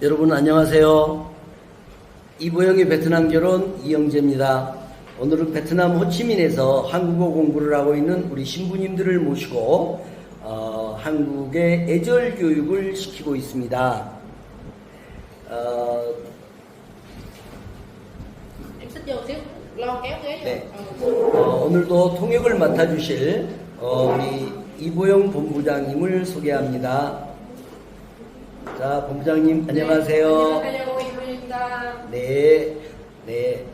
여러분 안녕하세요. 이보영의 베트남 결혼 이영재입니다. 오늘은 베트남 호치민에서 한국어 공부를 하고 있는 우리 신부님들을 모시고 어, 한국의 애절 교육을 시키고 있습니다. 어, 네. 어, 오늘도 통역을 맡아주실 어, 우리 이보영 본부장님을 소개합니다. 자, 본부장님 안녕하세요. 이분입니다 네, 네.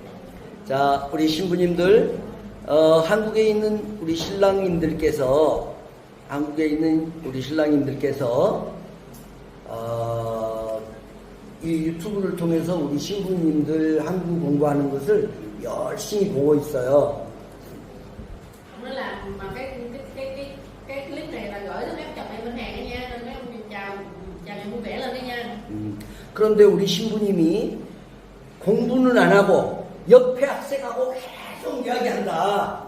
자, 우리 신부님들, 어, 한국에 있는 우리 신랑님들께서, 한국에 있는 우리 신랑님들께서, 어, 이 유튜브를 통해서 우리 신부님들 한국 공부하는 것을 열심히 보고 있어요. ông nói là mà cái cái cái cái cái clip này là gửi đến mấy chồng em bên hàng đó nha nên mấy ông chào chào ngày vui vẻ lên đi nha 음, 그런데 우리 신부님이 공부는 안 하고 옆에 학생하고 계속 이야기한다.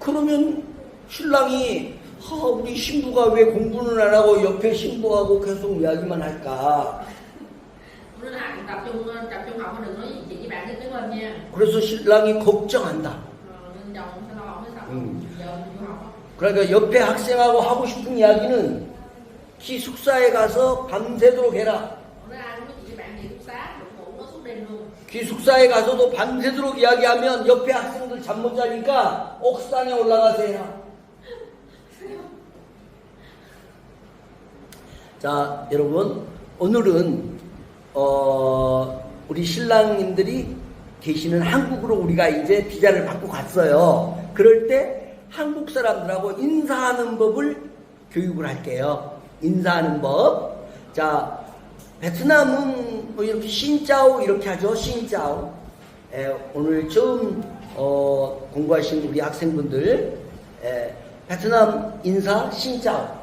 그러면 신랑이 아, 우리 신부가 왜 공부는 안 하고 옆에 신부하고 계속 이야기만 할까? 그래서 신랑이 걱정한다. Á. 그러니까 옆에 학생하고 하고 싶은 이야기는 기숙사에 가서 밤새도록 해라. 기숙사에 가서도 밤새도록 이야기하면 옆에 학생들 잠 못 자니까 옥상에 올라가서 해라. 자, 여러분, 오늘은, 어, 우리 신랑님들이 계시는 한국으로 우리가 이제 비자를 받고 갔어요. 그럴 때 한국 사람들하고 인사하는 법을 교육을 할게요. 인사하는 법. 자, 베트남은 뭐 이렇게 신짜오 이렇게 하죠. 신짜오. 에, 오늘 처음 어, 공부하신 우리 학생분들 에, 베트남 인사 신짜오.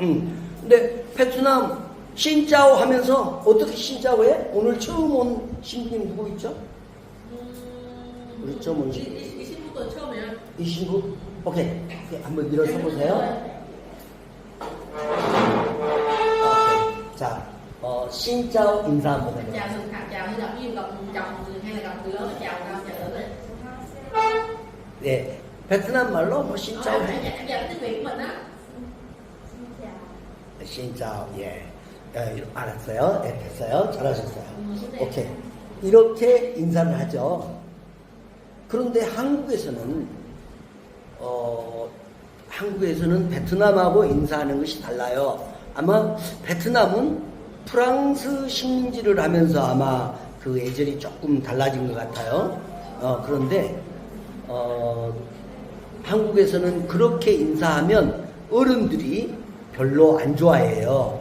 음. 근데 베트남 신짜오 하면서 어떻게 신짜오 해? 오늘 처음 온 신부님 누구 있죠? 음. 1.5. 20부터 처음이에요. 29? 오케이. 오케이. 한번 밀어서 보세요. 오케이. 자, 어, 신짜오 인사 한번 해보세요. Chào Sùng Hạc, chào Huy Lộc, Yêu Lộc, chồng người hay là gặp người lớn, chào con, chào lớn. 예. 베트남 말로 뭐 Đó 신짜오, là hãy dạy dạy tiếng Việt của mình á. 신짜오, 예. 예, 알았어요. 예, 됐어요. 잘하셨어요. 오케이. 이렇게 인사를 하죠. 그런데 한국에서는, 어, 한국에서는 베트남하고 인사하는 것이 달라요. 아마 베트남은 프랑스 식민지를 하면서 아마 그 예절이 조금 달라진 것 같아요. 어, 그런데, 어, 한국에서는 그렇게 인사하면 어른들이 별로 안 좋아해요.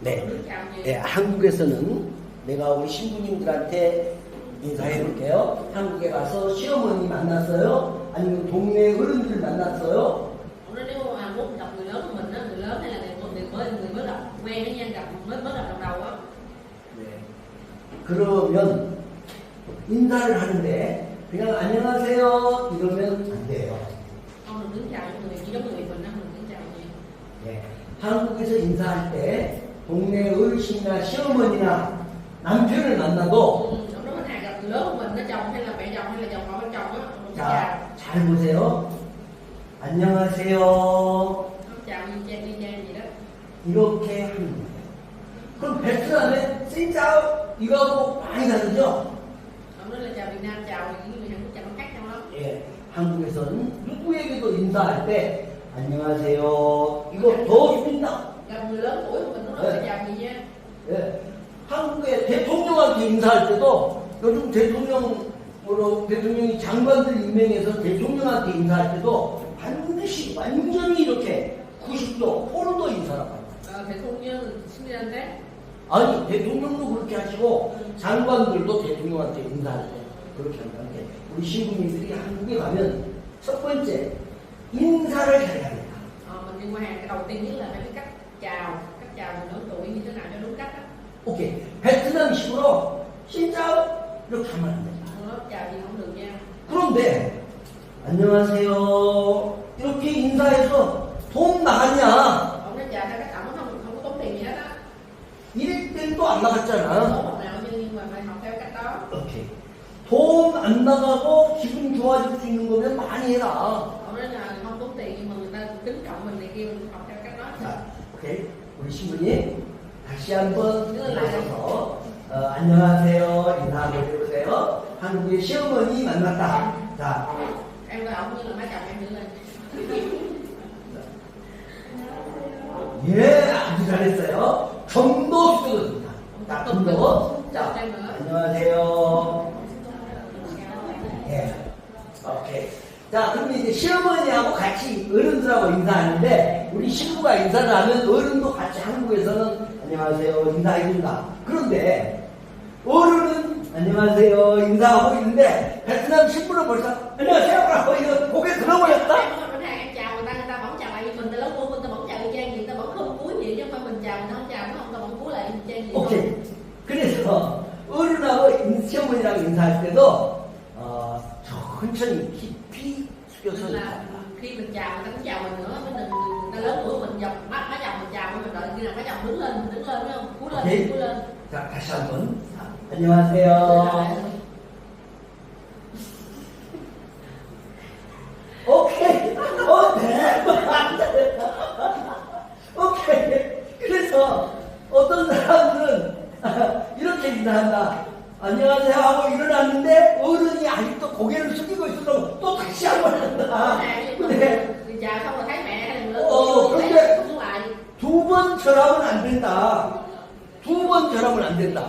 네. 예, 한국에서는 내가 우리 신부님들한테 인사해 볼게요. 한국에 가서 시어머니 만났어요? 아니면 동네 어른들 만났어요? 네. 그러면 인사를 하는데 그냥 안녕하세요 이러면 안 돼요. 네. 한국에서 인사할 때 동네 어르신이나 시어머니나 남편을 만나도 Ừ, ông nói mình hàng gặp người lớn của mình nó chồng hay là mẹ chồng hay là chồng họ bên chồng á, ông sẽ chào. 자, 잘 보세요. 안녕하세요. Ông chào như cha như cha gì đó. 이렇게 하는 거예요. 그럼 베트남에 찐짜오 이거하고 많이 다르죠? Ông nói là chào Việt Nam chào những người Hàn Quốc chào nó khác nhau lắm. 예. 한국에서는 누구에게도 인사할 때 안녕하세요. 이거 더 힘든다. Gặp người lớn tuổi của mình nó nói 네. là chào gì nha. 예. 한국의 대통령한테 인사할 때도 요즘 대통령으로 대통령이 장관들 임명해서 대통령한테 인사할 때도 반드시 완전히 이렇게 90도 홀도 인사를 합니다. Sinh viên thế. 아니 대통령도 그렇게 하시고 장관들도 대통령한테 인사할 때 그렇게 한다는데 우리 신부님들이 한국에 가면 첫 번째 인사를 잘해야 합니다. Ờ, mình đi qua hàng cái đầu tiên nhất là phải biết cách chào, cách chào người lớn tuổi như thế nào cho đúng cách á. 오케이 베트남식으로 신짜오 이렇게 하면 안 nha. 그런데 안녕하세요 이렇게 인사해서 돈 나갔냐? 이럴 땐또 안 나갔잖아. 오케이. 돈 안 나가고 기분 좋아질 수 있는 거면 많이 해라. 자, 오케이. 우리 신부님 다시 한번 일어나셔서 어, 안녕하세요 인사 한번 해보세요. 한국의 시어머니 만났다. 자, em nói ông như là má chồng em nữa lên 예, 아주 잘했어요. 좀더 숙여줍니다. 자, 좀 더. 자, 안녕하세요. 예. 오케이. 자, 그럼 이제 시어머니하고 같이 어른들하고 인사하는데, 우리 신부가 인사를 하면 어른도 같이 한국에서는 안녕하세요 인사해 준다. 그런데, 어른은 안녕하세요 인사하고 있는데, 베트남 신부는 벌써 안녕하세요 라고 이거 고개 들어버렸다? 오케이. 그래서 어른하고 인- 시어머니랑 인사할 때도 어, 천천히 khi mình chào người ta cũng chào mình nữa mình đừng người ta lớn tuổi mình dòng má má chồng mình chào mình đợi khi nào má chồng đứng lên mình đứng lên phải không cúi lên 오케이. cúi lên 자, 다시 한번. 자, 안녕하세요. 오케이. 어, 네. 오케이. 그래서 어떤 사람들은 이렇게 인사한다. 안녕하세요 하고 일어났는데 어른이 아직도 고개를 숙이고 있으면 또 다시 한번 한다. 근데 mình chào xong rồi thấy mẹ hay là người lớn Ờ, tuổi không thấy biết. xuống lại 두번 절하면 안 된다. 두 번 절하면 안 된다.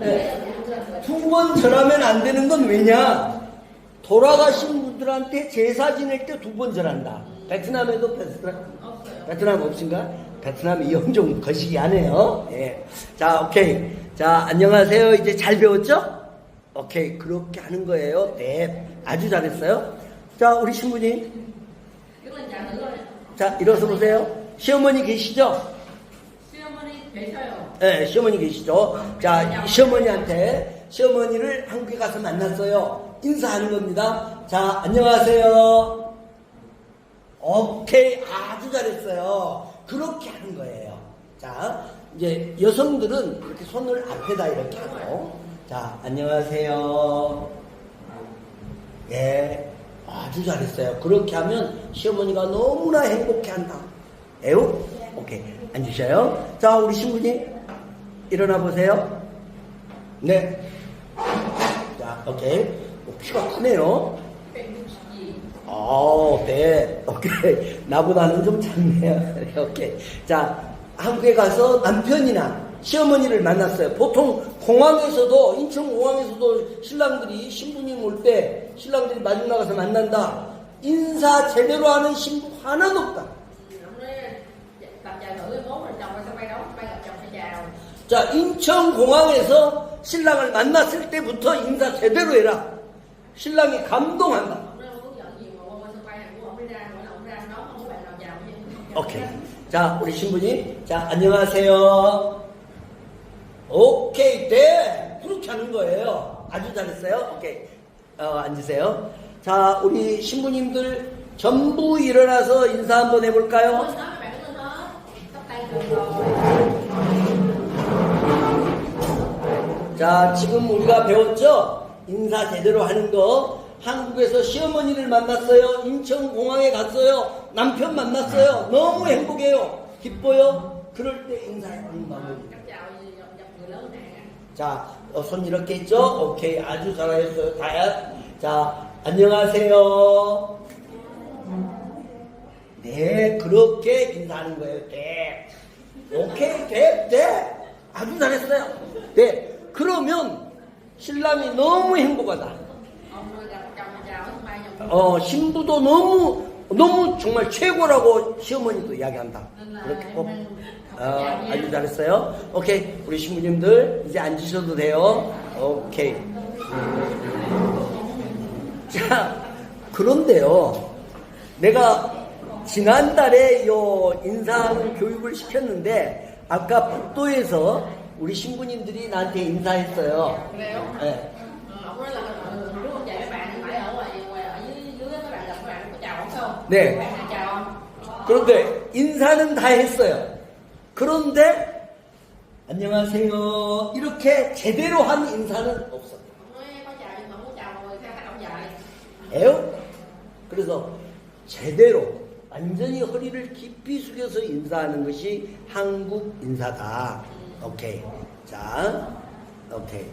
네. để đứng lên rồi 두번 절하면 안 되는 건 왜냐? 돌아가신 분들한테 제사 지낼 때 두 번 절한다. 베트남에도 베트남, 없어요 베트남 없신가? 베트남 좀 거시기 하네요. 예. 자, 오케이. 자, 안녕하세요. 이제 잘 배웠죠? 오케이. 그렇게 하는 거예요. 네. 아주 잘했어요. 자, 우리 신부님. 자, 일어서 보세요. 시어머니 계시죠? 시어머니 계셔요 네, 시어머니 계시죠? 자, 시어머니한테 시어머니를 한국에 가서 만났어요. 인사하는 겁니다. 자, 안녕하세요. 오케이, 아주 잘했어요. 그렇게 하는 거예요. 자, 이제 여성들은 이렇게 손을 앞에다 이렇게 하고, 자, 안녕하세요. 예, 아주 잘했어요. 그렇게 하면 시어머니가 너무나 행복해 한다. 에우? 오케이. 앉으셔요. 자, 우리 신부님, 일어나 보세요. 네. 자, 오케이. 어, 키가 크네요. 아, 네. 오케이. 나보다는 좀 작네요. 오케이. 자, 한국에 가서 남편이나 시어머니를 만났어요. 보통 공항에서도, 인천 공항에서도 신랑들이 신부님 올 때 신랑들이 마중 나가서 만난다. 인사 제대로 하는 신부 하나도 없다. 자, 인천 공항에서 신랑을 만났을 때부터 인사 제대로 해라. 신랑이 감동한다. ông nói không hướng dẫn gì mà qua qua sân bay này của ông đi ra mỗi lần ông ra đó không có bạn nào chào chứ 오케이. 자, 우리 신부님. 자, 안녕하세요. 오케이, 네. 그렇게 하는 거예요. 아주 잘했어요. 오케이. 어, 앉으세요. 자, 우리 신부님들 전부 일어나서 인사 한번 해볼까요? 자, 지금 우리가 배웠죠? 인사 제대로 하는 거. 한국에서 시어머니를 만났어요. 인천공항에 갔어요. 남편 만났어요. 너무 행복해요. 기뻐요. 그럴 때 인사하는 nè 자, 어, 손 이렇게 있죠? 오케이. 아주 잘하셨어요. 다야. 자, 안녕하세요. 네, 그렇게 인사하는 거예요. 네. 오케이, 네, 네. 아주 잘했어요. 네. 그러면 신랑이 너무 행복하다. 어, 신부도 너무, 너무 정말 최고라고 시어머니도 이야기한다. 그렇게 꼭. nha 아주 잘했어요. 오케이. 우리 신부님들 이제 앉으셔도 돼요. 오케이. 자, 그런데요. 내가 지난달에 요 인사하는 교육을 시켰는데 아까 북도에서 우리 신부님들이 나한테 인사했어요. kêu 네 nói là ờ, lúc ông dạy mấy bạn phải ở ngoài ngoài ở dưới dưới mấy bạn gặp mấy bạn có chào ông không 네. 그런데 인사는 다 했어요. 그런데 안녕하세요 이렇게 제대로 한 인사는 dạy 에요? 그래서 제대로 완전히 허리를 깊이 숙여서 인사하는 것이 한국 인사다. 오케이. 자, 오케이.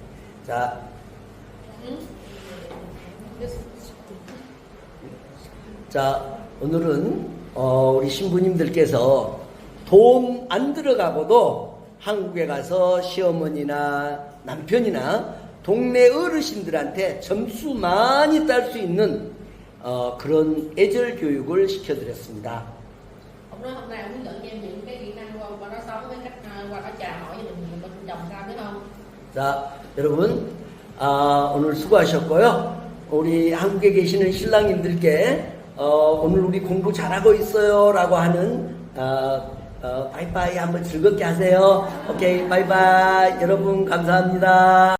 자. 자, 오늘은 어, 우리 신부님들께서 돈 안 들어가고도 한국에 가서 시어머니나 남편이나 동네 어르신들한테 점수 많이 딸 수 있는 어, 그런 애절 교육을 시켜드렸습니다. ông nói hôm nay ông hướng dẫn cho em những cái kỹ năng qua, qua đó sống với cách ờ, qua đó chào hỏi gia đình mình chồng sao biết không 자, 여러분, 아, 오늘 수고하셨고요. 우리 한국에 계시는 신랑님들께 어, 오늘 우리 공부 잘하고 있어요 라고 하는 어, 어, 바이바이 한번 즐겁게 하세요. 오케이, 바이바이. 여러분 감사합니다.